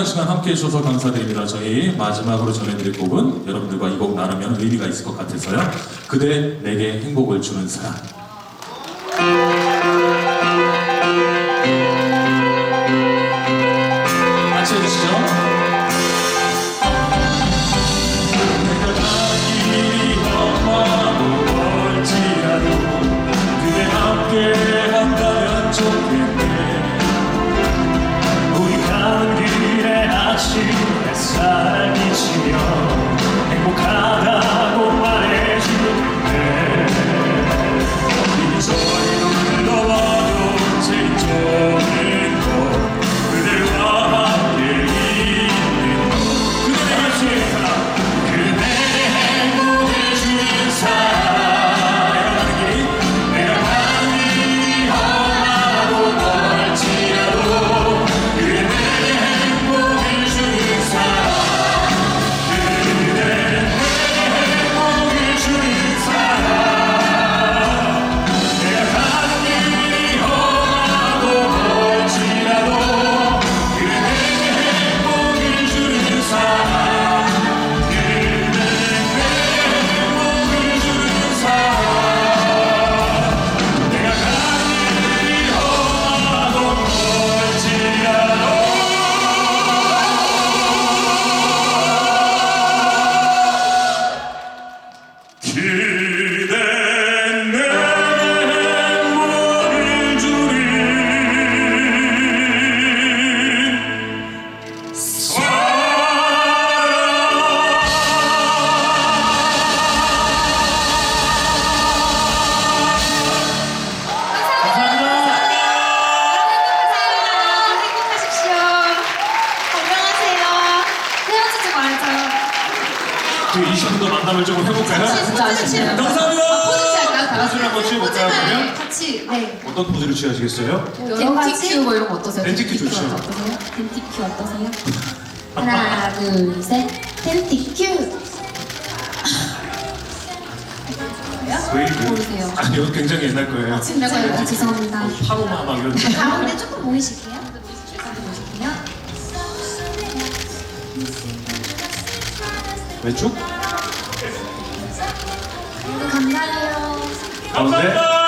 행복한 시간 함께 해주셔서 감사드립니다. 저희 마지막으로 전해드릴 곡은 여러분들과 이 곡 나누면 의미가 있을 것 같아서요. 그대 내게 행복을 주는 사람. 그 20분 더 만남을 조금 해볼까요? 진짜. 감사합니다. 포즈? 다 같이 포즈를 한번 취해볼까요, 그러면? 같이 네. 어떤 포즈를 취하시겠어요? 여러 가지 뭐 이런 거 어떠세요? 벤티큐 좋죠. 어떠세요? 벤티큐 어떠세요? 하나, 둘, 셋. 벤티큐. 웨이브? 모르세요. 아, 이거 굉장히 옛날 거예요. 진짜요? 죄송합니다. 파고마 막 이런 거. 가운데 조금 모이실게요. 가운데 모이실게요. 왼쪽? 감사해요. 가운데?